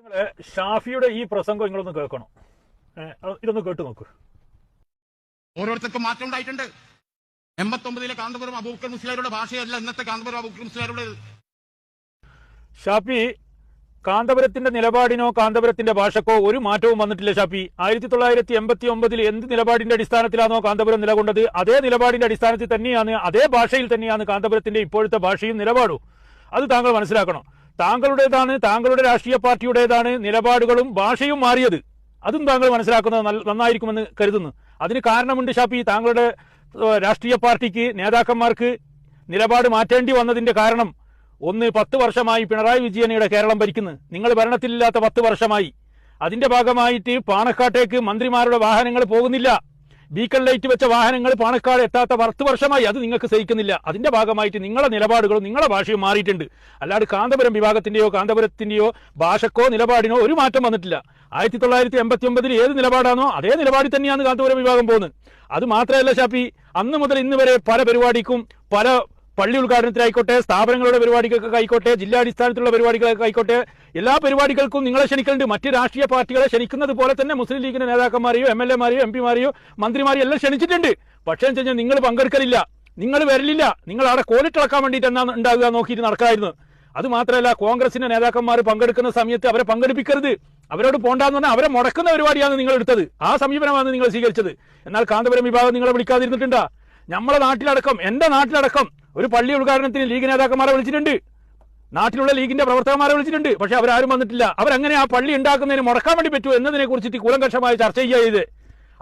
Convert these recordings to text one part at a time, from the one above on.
നിങ്ങൾ ഷാഫിയുടെ ഈ പ്രസംഗം നിങ്ങളൊന്ന് കേൾക്കണം. ഇതൊന്ന് കേട്ടു നോക്കൂ. ഓരോരുത്തർക്കും മാറ്റം ഉണ്ടായിട്ടുണ്ട്. എൺപത്തൊമ്പതിലെ കാന്തപുരം അബൂക്കർ മുസ്ലിയാരുടെ ഭാഷയല്ല ഇന്നത്തെ കാന്തപുരം അബൂക്കർ മുസ്ലിയാരുടെ ഷാഫി കാന്തപുരത്തിന്റെ നിലപാടിനോ കാന്തപുരത്തിന്റെ ഭാഷക്കോ ഒരു മാറ്റവും വന്നിട്ടില്ല ഷാഫി. ആയിരത്തി തൊള്ളായിരത്തി എൺപത്തി ഒമ്പതിൽ എന്ത് നിലപാടിന്റെ അടിസ്ഥാനത്തിലാണോ കാന്തപുരം നിലകൊണ്ടത്? അതേ നിലപാടിന്റെ അടിസ്ഥാനത്തിൽ തന്നെയാണ് അതേ ഭാഷയിൽ തന്നെയാണ് കാന്തപുരത്തിന്റെ ഇപ്പോഴത്തെ ഭാഷയും നിലപാടും. അത് താങ്കൾ മനസ്സിലാക്കണം. താങ്കളുടേതാണ് താങ്കളുടെ രാഷ്ട്രീയ പാർട്ടിയുടേതാണ് നിലപാടുകളും ഭാഷയും മാറിയത്. അതും താങ്കൾ മനസ്സിലാക്കുന്നത് നന്നായിരിക്കുമെന്ന് കരുതുന്നു. അതിന് കാരണമുണ്ട് ഷാപ്പി താങ്കളുടെ രാഷ്ട്രീയ പാർട്ടിക്ക് നേതാക്കന്മാർക്ക് നിലപാട് മാറ്റേണ്ടി വന്നതിന്റെ കാരണം. ഒന്ന് പത്ത് വർഷമായി പിണറായി വിജയനയുടെ കേരളം ഭരിക്കുന്നു. നിങ്ങൾ ഭരണത്തിലില്ലാത്ത പത്ത് വർഷമായി. അതിന്റെ ഭാഗമായിട്ട് പാണക്കാട്ടേക്ക് മന്ത്രിമാരുടെ വാഹനങ്ങൾ പോകുന്നില്ല. ബീക്കൺ ലൈറ്റ് വെച്ച വാഹനങ്ങൾ പാണക്കാട് എത്താത്ത പത്ത് വർഷമായി അത് നിങ്ങൾക്ക് സഹിക്കുന്നില്ല. അതിന്റെ ഭാഗമായിട്ട് നിങ്ങളുടെ നിലപാടുകളും നിങ്ങളുടെ ഭാഷയും മാറിയിട്ടുണ്ട്. അല്ലാണ്ട് കാന്തപുരം വിഭാഗത്തിന്റെയോ കാന്തപുരത്തിന്റെയോ ഭാഷക്കോ നിലപാടിനോ ഒരു മാറ്റം വന്നിട്ടില്ല. ആയിരത്തി തൊള്ളായിരത്തി എൺപത്തി ഒമ്പതിൽ ഏത് നിലപാടാണോ അതേ നിലപാടിൽ തന്നെയാണ് കാന്തപുരം വിഭാഗം പോകുന്നത്. അത് മാത്രമല്ല ഷാപ്പി അന്ന് മുതൽ ഇന്ന് വരെ പല പരിപാടിക്കും പല പള്ളി ഉദ്ഘാടനത്തിലായിക്കോട്ടെ സ്ഥാപനങ്ങളുടെ പരിപാടികൾക്കൊക്കെ ആയിക്കോട്ടെ ജില്ലാടിസ്ഥാനത്തിലുള്ള പരിപാടികളൊക്കെ ആയിക്കോട്ടെ എല്ലാ പരിപാടികൾക്കും നിങ്ങളെ ക്ഷണിക്കലുണ്ട് മറ്റ് രാഷ്ട്രീയ പാർട്ടികളെ ക്ഷണിക്കുന്നത് പോലെ തന്നെ മുസ്ലിം ലീഗിന്റെ നേതാക്കന്മാരെയോ എം എൽ എമാരെയോ എം പിമാരെയോ മന്ത്രിമാരെയോ എല്ലാം ക്ഷണിച്ചിട്ടുണ്ട്. പക്ഷേ എന്ന് നിങ്ങൾ പങ്കെടുക്കലില്ല. നിങ്ങൾ വരലില്ല. നിങ്ങൾ അവിടെ കോലിട്ടിളക്കാൻ വേണ്ടിയിട്ട് എന്നാ ഉണ്ടാകുക നോക്കിയിട്ട് നടക്കായിരുന്നു. അത് മാത്രമല്ല കോൺഗ്രസിന്റെ നേതാക്കന്മാർ പങ്കെടുക്കുന്ന സമയത്ത് അവരെ പങ്കെടുപ്പിക്കരുത്. അവരോട് പോണ്ടാന്ന് പറഞ്ഞാൽ അവരെ മുടക്കുന്ന പരിപാടിയാണ് നിങ്ങൾ എടുത്തത്. ആ സമീപനമാണ് നിങ്ങൾ സ്വീകരിച്ചത്. എന്നാൽ കാന്തപുരം വിഭാഗം നിങ്ങളെ വിളിക്കാതിരുന്നിട്ടുണ്ടാ? നമ്മളെ നാട്ടിലടക്കം എന്റെ നാട്ടിലടക്കം ഒരു പള്ളി ഉദ്ഘാടനത്തിന് ലീഗ് നേതാക്കന്മാരെ വിളിച്ചിട്ടുണ്ട്. നാട്ടിലുള്ള ലീഗിന്റെ പ്രവർത്തകന്മാരെ വിളിച്ചിട്ടുണ്ട്. പക്ഷെ അവരാരും വന്നിട്ടില്ല. അവരങ്ങനെ ആ പള്ളി ഉണ്ടാക്കുന്നതിന് മുടക്കാൻ വേണ്ടി പറ്റുമോ എന്നതിനെ കുറിച്ചിട്ട് കൂലങ്കഷമായി ചർച്ച ചെയ്യുക ചെയ്ത്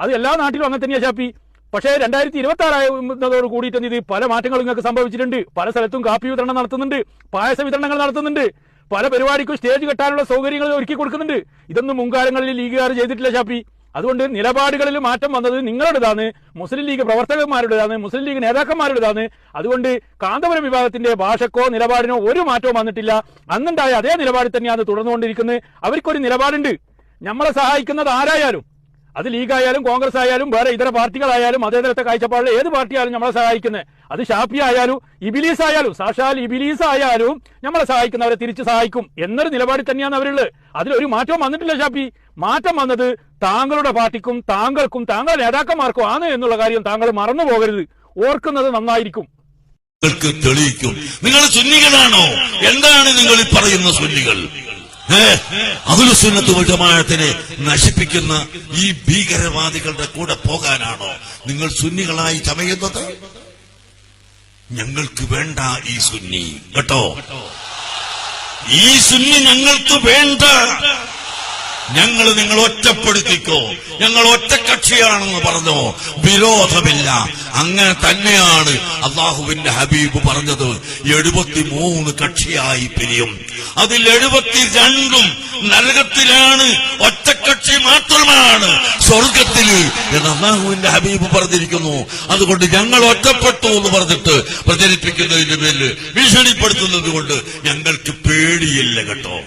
അത് എല്ലാ നാട്ടിലും അങ്ങനെ തന്നെയാ ചാപ്പി പക്ഷേ രണ്ടായിരത്തി ഇരുപത്തി ആറായതോട് കൂടിയിട്ട് ഇത് പല മാറ്റങ്ങളും നിങ്ങൾക്ക് സംഭവിച്ചിട്ടുണ്ട്. പല സ്ഥലത്തും കാപ്പി വിതരണം നടത്തുന്നുണ്ട്. പായസ വിതരണങ്ങൾ നടത്തുന്നുണ്ട്. പല പരിപാടിക്കും സ്റ്റേജ് കെട്ടാനുള്ള സൗകര്യങ്ങൾ ഒരുക്കി കൊടുക്കുന്നുണ്ട്. ഇതൊന്നും മുൻകാലങ്ങളിൽ ലീഗുകാർ ചെയ്തിട്ടില്ല ഷാപ്പി അതുകൊണ്ട് നിലപാടുകളിൽ മാറ്റം വന്നത് നിങ്ങളുടേതാണ് മുസ്ലിം ലീഗ് പ്രവർത്തകന്മാരുടേതാണ് മുസ്ലിം ലീഗ് നേതാക്കന്മാരുടേതാണ്. അതുകൊണ്ട് കാന്തപുരം വിഭാഗത്തിന്റെ ഭാഷക്കോ നിലപാടിനോ ഒരു മാറ്റവും വന്നിട്ടില്ല. അന്നുണ്ടായ അതേ നിലപാടിൽ തന്നെയാണ് തുടർന്നുകൊണ്ടിരിക്കുന്നത്. അവർക്കൊരു നിലപാടുണ്ട്. നമ്മളെ സഹായിക്കുന്നത് ആരായാലും. അത് ലീഗായാലും കോൺഗ്രസ് ആയാലും വേറെ ഇതര പാർട്ടികളായാലും അതേതരത്തെ കാഴ്ചപ്പാടിൽ ഏത് പാർട്ടിയായാലും നമ്മളെ സഹായിക്കുന്നത് അത് ഷാഫി ആയാലും ഇബിലീസ് ആയാലും സാക്ഷാൽ ഇബിലീസ് ആയാലും നമ്മളെ സഹായിക്കുന്നവരെ തിരിച്ച് സഹായിക്കും എന്നൊരു നിലപാടിൽ തന്നെയാണ് അവരുള്ളത്. അതിലൊരു മാറ്റവും വന്നിട്ടില്ല ഷാഫി. മാറ്റം വന്നത് താങ്കളുടെ പാർട്ടിക്കും താങ്കൾക്കും താങ്കളുടെ നേതാക്കന്മാർക്കും ആണ് എന്നുള്ള കാര്യം താങ്കൾ മറന്നു പോകരുത്. ഓർക്കുന്നത് നന്നായിരിക്കും. തെളിയിക്കും. നിങ്ങൾ സുന്നികളാണോ? എന്താണ് നിങ്ങൾ പറയുന്ന സുന്നികൾ? ഏ അതിൽ സുന്നത്ത് വിജമാഴത്തിനെ നശിപ്പിക്കുന്ന ഈ ഭീകരവാദികളുടെ കൂടെ പോകാനാണോ നിങ്ങൾ സുന്നികളായി ചമയുന്നത്? ഞങ്ങൾക്ക് വേണ്ട ഈ സുന്നി കേട്ടോ? ഈ സുന്നി ഞങ്ങൾക്ക് വേണ്ട. ഞങ്ങൾ നിങ്ങൾ ഒറ്റപ്പെടുത്തിക്കോ? ഞങ്ങൾ ഒറ്റക്കക്ഷിയാണെന്ന് പറഞ്ഞു. വിരോധമില്ല. അങ്ങനെ തന്നെയാണ് അള്ളാഹുവിന്റെ ഹബീബ് പറഞ്ഞത്. എഴുപത്തിമൂന്ന് കക്ഷിയായി പിരിയും. അതിൽ എഴുപത്തിരണ്ടും നരകത്തിലാണ് ഒറ്റക്കക്ഷി മാത്രമാണ് സ്വർഗത്തിൽ എന്ന് അള്ളാഹുവിന്റെ ഹബീബ് പറഞ്ഞിരിക്കുന്നു. അതുകൊണ്ട് ഞങ്ങൾ ഒറ്റപ്പെട്ടു എന്ന് പറഞ്ഞിട്ട് പ്രചരിപ്പിക്കുന്നതിന്റെ പേരിൽ ഭീഷണിപ്പെടുത്തുന്നത് കൊണ്ട് ഞങ്ങൾക്ക് പേടിയില്ല കേട്ടോ.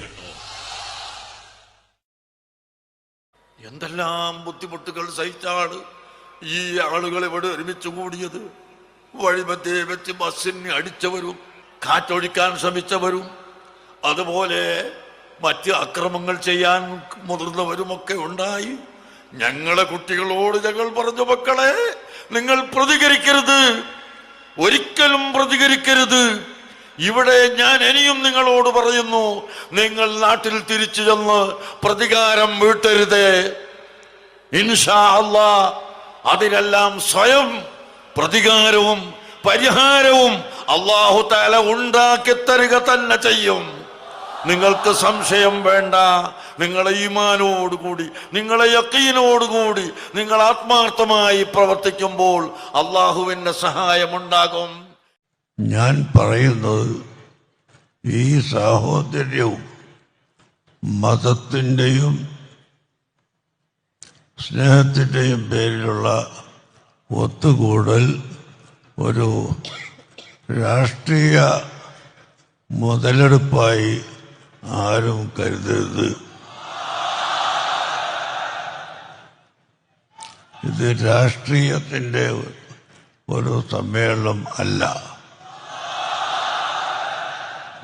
എന്തെല്ലാം ബുദ്ധിമുട്ടുകൾ സഹിച്ചാണ് ഈ ആളുകൾ ഇവിടെ ഒരുമിച്ച് കൂടിയത്? വഴിമധ്യേ വെച്ച് ബസ്സിന് അടിച്ചവരും കാറ്റൊഴിക്കാൻ ശ്രമിച്ചവരും അതുപോലെ മറ്റ് അക്രമങ്ങൾ ചെയ്യാൻ മുതിർന്നവരുമൊക്കെ ഉണ്ടായി. ഞങ്ങളെ കുട്ടികളോട് ഞങ്ങൾ പറഞ്ഞു മക്കളെ നിങ്ങൾ പ്രതികരിക്കരുത്. ഒരിക്കലും പ്രതികരിക്കരുത്. ഇവിടെ ഞാൻ ഇനിയും നിങ്ങളോട് പറയുന്നു നിങ്ങൾ നാട്ടിൽ തിരിച്ചു ചെന്ന് പ്രതികാരം വീട്ടരുതേ. ഇൻഷാ അല്ലാ അതിലെല്ലാം സ്വയം പ്രതികാരവും പരിഹാരവും അള്ളാഹു താല ഉണ്ടാക്കി തരിക തന്നെ ചെയ്യും. നിങ്ങൾക്ക് സംശയം വേണ്ട നിങ്ങളെ ഈമാനോടുകൂടി നിങ്ങളെ യക്കീനോടുകൂടി നിങ്ങൾ ആത്മാർത്ഥമായി പ്രവർത്തിക്കുമ്പോൾ അള്ളാഹുവിന്റെ സഹായമുണ്ടാകും ഞാൻ പറയുന്നത് ഈ സാഹോദര്യവും മതത്തിന്റെയും സ്നേഹത്തിന്റെയും പേരിലുള്ള ഒത്തുകൂടൽ ഒരു രാഷ്ട്രീയ മുതലെടുപ്പായി ആരും കരുതരുത്. ഇത് രാഷ്ട്രീയത്തിന്റെ ഒരു സമ്മേളനം അല്ല.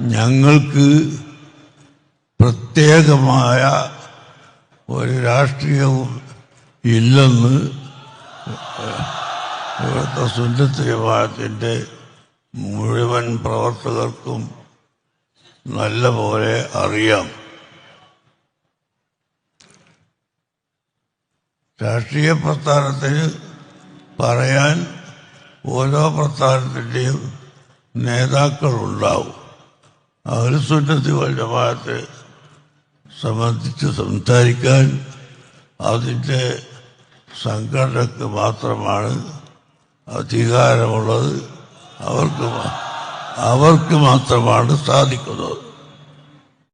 ഞങ്ങൾക്ക് പ്രത്യേകമായ ഒരു രാഷ്ട്രീയവും ഇല്ലെന്ന് ഇവിടുത്തെ സുന്നത്ത് ജമാഅത്തിന്റെ മുഴുവൻ പ്രവർത്തകർക്കും നല്ല പോലെ അറിയാം. രാഷ്ട്രീയ പ്രസ്ഥാനത്തിന് പറയാൻ ഓരോ പ്രസ്ഥാനത്തിന്റെയും നേതാക്കളുണ്ടാവും. അവർ സുന്നത്തി ജമാഅത്തെ സംബന്ധിച്ച് സംസാരിക്കാൻ അതിന്റെ സംഘടനക്ക് മാത്രമാണ് അധികാരമുള്ളത്. അവർക്ക് അവർക്ക് മാത്രമാണ് സാധിക്കുന്നത്.